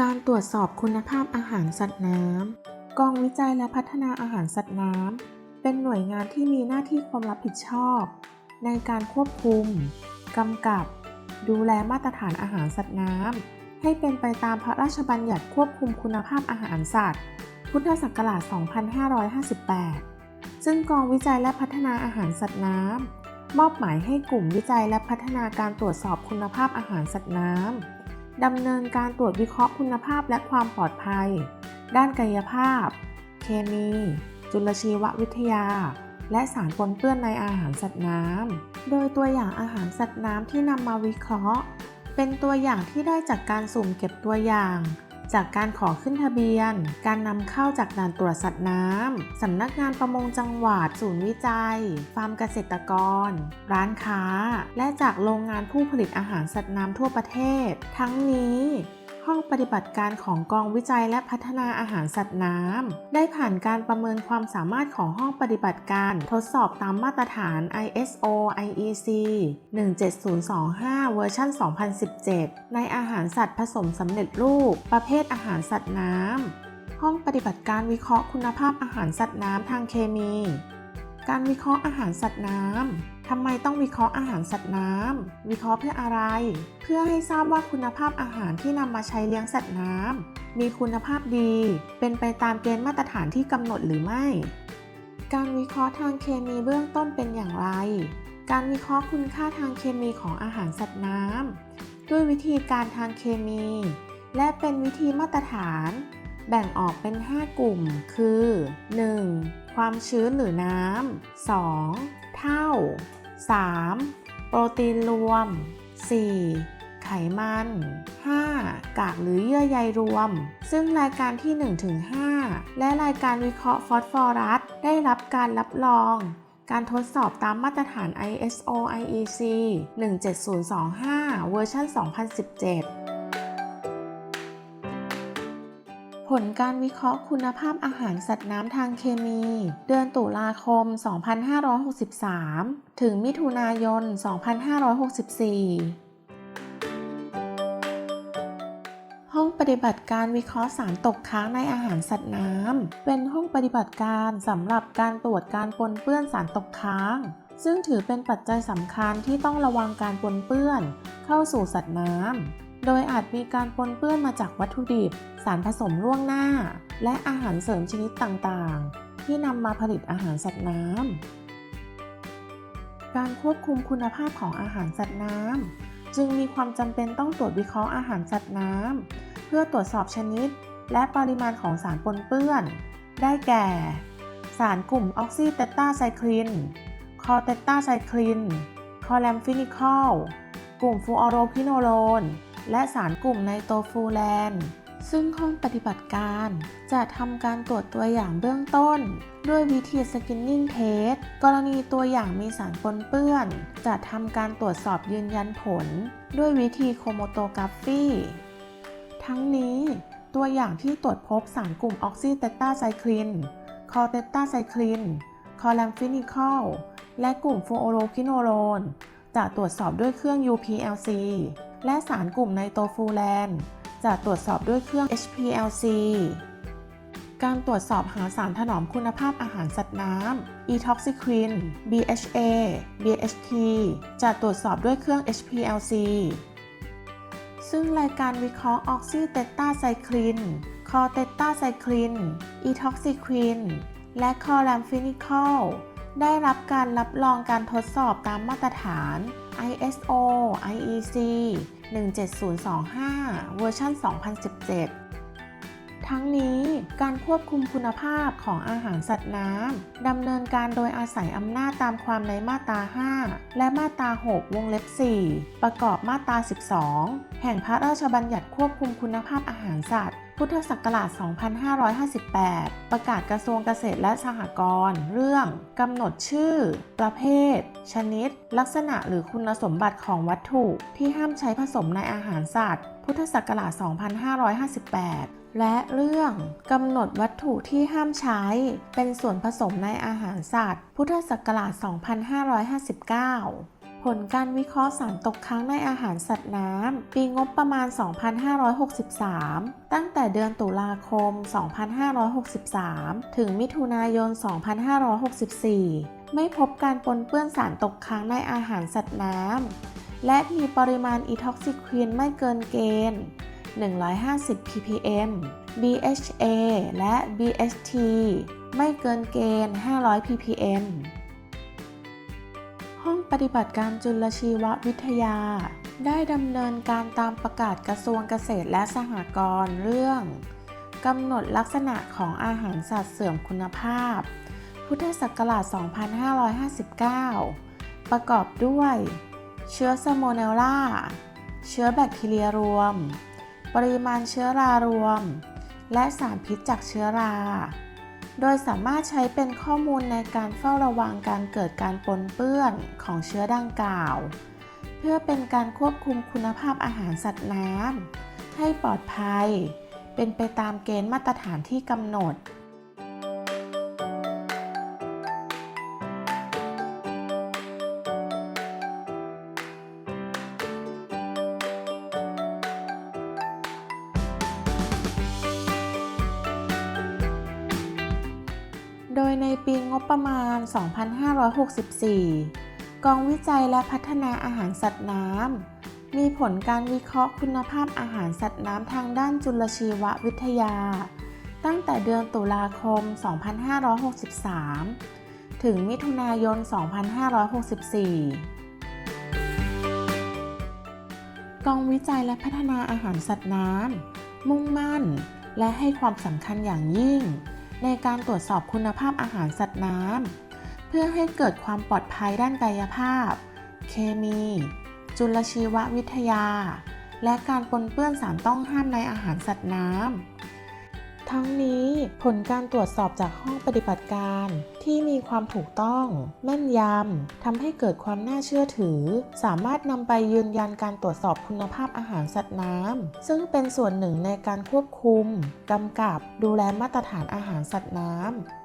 การตรวจสอบคุณภาพอาหารสัตว์น้ำกองวิจัยและพัฒนาอาหารสัตว์น้ำเป็นหน่วยงานที่มีหน้าที่ความรับผิดชอบ ในการควบคุมกำกับ ดูแลมาตรฐานอาหารสัตว์น้ำให้เป็นไปตามพระราชบัญญัติควบคุมคุณภาพอาหารสัตว์ พุทธศักราช 2558 ซึ่งกองวิจัยและพัฒนาอาหารสัตว์น้ำมอบหมายให้กลุ่มวิจัยและพัฒนาการตรวจสอบคุณภาพอาหารสัตว์น้ำ ดำเนินการตรวจวิเคราะห์คุณภาพและความปลอดภัย ด้านกายภาพ เคมี จุลชีววิทยา และสารปนเปื้อนในอาหารสัตว์น้ำ โดยตัวอย่างอาหารสัตว์น้ำที่นำมาวิเคราะห์ เป็นตัวอย่างที่ได้จากการสุ่มเก็บตัวอย่าง จากการขอขึ้นทะเบียน การนำเข้าจากด่านตรวจสัตว์น้ำสำนักงานประมงจังหวัด ศูนย์วิจัย ฟาร์มเกษตรกร ร้านค้า และจากโรงงานผู้ผลิตอาหารสัตว์น้ำทั่วประเทศ ทั้งนี้ ห้องปฏิบัติการของกองวิจัยและพัฒนาอาหารสัตว์น้ำ ได้ผ่านการประเมินความสามารถของห้องปฏิบัติการ ทดสอบตามมาตรฐาน ISO IEC 17025 เวอร์ชัน2017 ในอาหารสัตว์ผสมสำเร็จรูป ประเภทอาหารสัตว์น้ำ ห้องปฏิบัติการวิเคราะห์คุณภาพอาหารสัตว์น้ำทางเคมี การวิเคราะห์อาหารสัตว์น้ำทำไมต้องวิเคราะห์อาหารสัตว์น้ำวิเคราะห์เพื่ออะไร เพื่อให้ทราบว่าคุณภาพอาหารที่นำมาใช้เลี้ยงสัตว์น้ำมีคุณภาพดี เป็นไปตามเกณฑ์มาตรฐานที่กำหนดหรือไม่ การวิเคราะห์ทางเคมีเบื้องต้นเป็นอย่างไร การวิเคราะห์คุณค่าทางเคมีของอาหารสัตว์น้ำด้วยวิธีการทางเคมี และเป็นวิธีมาตรฐาน แบ่งออกเป็น 5 กลุ่ม คือ 1. ความชื้นหรือน้ำ 2. เท่า 3. โปรตีนรวม 4. ไขมัน 5. กากหรือเยื่อใยรวม ซึ่งรายการที่ 1-5 และรายการวิเคราะห์ฟอสฟอรัส ได้รับการรับรอง การทดสอบตามมาตรฐาน ISO IEC 17025 เวอร์ชัน2017 ผลการวิเคราะห์คุณภาพอาหารสัตว์น้ำทางเคมี เดือนตุลาคม 2563 ถึงมิถุนายน 2564ห้องปฏิบัติการวิเคราะห์สารตกค้างในอาหารสัตว์น้ำ เป็นห้องปฏิบัติการสำหรับการตรวจการปนเปื้อนสารตกค้าง ซึ่งถือเป็นปัจจัยสำคัญที่ต้องระวังการปนเปื้อนเข้าสู่สัตว์น้ำ โดยอาจมีการปนเปื้อนมาจากวัตถุดิบ สารผสมล่วงหน้า และอาหารเสริมชนิดต่างๆ ที่นำมาผลิตอาหารสัตว์น้ำ การควบคุมคุณภาพของอาหารสัตว์น้ำจึงมีความจำเป็นต้องตรวจวิเคราะห์อาหารสัตว์น้ำเพื่อตรวจสอบชนิด และปริมาณของสารปนเปื้อน ได้แก่ สารกลุ่มออกซิเตตาไซคลิน คอเตตาไซคลิน คอแลมฟินิคอล กลุ่มฟูออโรพิโนโลน และสารกลุ่มไนโตฟูแลนซึ่งห้องปฏิบัติการจะทำการตรวจตัวอย่างเบื้องต้น ด้วยวิธีสกินนิ่งเทสกรณีตัวอย่างมีสารปนเปื้อน จะทำการตรวจสอบยืนยันผล ด้วยวิธีโคโมโตกราฟีทั้งนี้ตัวอย่างที่ตรวจพบสารกลุ่มออกซิเตตาไซคลิน คอเตตาไซคลิน คอแลมฟินิคอล และกลุ่มฟูโอโรคิโนโลนจะตรวจสอบด้วยเครื่อง UPLC และสารกลุ่มไนโตฟูแลนจะตรวจสอบด้วยเครื่อง HPLC การตรวจสอบหาสารถนอมคุณภาพอาหารสัตว์น้ำ e-toxicrin BHA BHT จะตรวจสอบด้วยเครื่อง HPLC ซึ่งรายการวิเคราะห์ออกซิเตตาไซคลิน คอเตตาไซคลิน อีท็อกซิควิน และคอแลมฟินิคอล ได้รับการรับรองการทดสอบตามมาตรฐาน ISO IEC 17025 เวอร์ชัน2017 ทั้งนี้การควบคุมคุณภาพของอาหารสัตว์น้ำดำเนินการโดยอาศัยอำนาจตามความในมาตรา 5 และมาตรา 6 วงเล็บ 4 ประกอบมาตรา 12 แห่งพระราชบัญญัติควบคุมคุณภาพอาหารสัตว์ พุทธศักราช 2558 ประกาศกระทรวงเกษตรและสหกรณ์เรื่องกำหนดชื่อ ประเภท ชนิด ลักษณะหรือคุณสมบัติของวัตถุที่ห้ามใช้ผสมในอาหารสัตว์ พุทธศักราช 2558และเรื่องกำหนดวัตถุที่ห้ามใช้ เป็นส่วนผสมในอาหารสัตว์ พุทธศักราช 2559 ผลการวิเคราะห์สารตกค้างในอาหารสัตว์น้ำ ปีงบประมาณ 2563 ตั้งแต่เดือนตุลาคม 2563 ถึงมิถุนายน 2564 ไม่พบการปนเปื้อนสารตกค้างในอาหารสัตว์น้ำ และมีปริมาณอีท็อกซิควินไม่เกินเกณฑ์ 150 ppm BHA และ BHT ไม่เกินเกณฑ์ 500 ppm ห้องปฏิบัติการจุลชีววิทยา ได้ดำเนินการตามประกาศกระทรวงเกษตรและสหกรณ์เรื่องกำหนดลักษณะของอาหารสัตว์เสื่อมคุณภาพ พุทธศักราช 2559 ประกอบด้วย เชื้อสโมเนลล่าเชื้อแบคทีเรียรวม ปริมาณเชื้อรารวม และสารพิษจากเชื้อรา โดยสามารถใช้เป็นข้อมูลในการเฝ้าระวังการเกิดการปนเปื้อนของเชื้อดังกล่าว เพื่อเป็นการควบคุมคุณภาพอาหารสัตว์น้ำให้ปลอดภัย เป็นไปตามเกณฑ์มาตรฐานที่กำหนด ดยในปีงบประมาณ 2564 กองวิจัยและพัฒนาอาหารสัตว์น้ำ มีผลการวิเคราะห์คุณภาพอาหารสัตว์น้ำทางด้านจุลชีววิทยา ตั้งแต่เดือนตุลาคม 2563 ถึงมิถุนายน 2564กองวิจัยและพัฒนาอาหารสัตว์น้ำมุ่งมั่น และให้ความสำคัญอย่างยิ่ง ในการตรวจสอบคุณภาพอาหารสัตว์น้ำเพื่อให้เกิดความปลอดภัยด้านกายภาพ เคมี จุลชีววิทยา และการปนเปื้อนสารต้องห้ามในอาหารสัตว์น้ำ ทั้งนี้ผลการตรวจสอบจากห้องปฏิบัติการที่มีความถูกต้อง แม่นยำทำให้เกิดความน่าเชื่อถือ สามารถนำไปยืนยันการตรวจสอบคุณภาพอาหารสัตว์น้ำซึ่งเป็นส่วนหนึ่งในการควบคุมกำกับดูแลมาตรฐานอาหารสัตว์น้ำ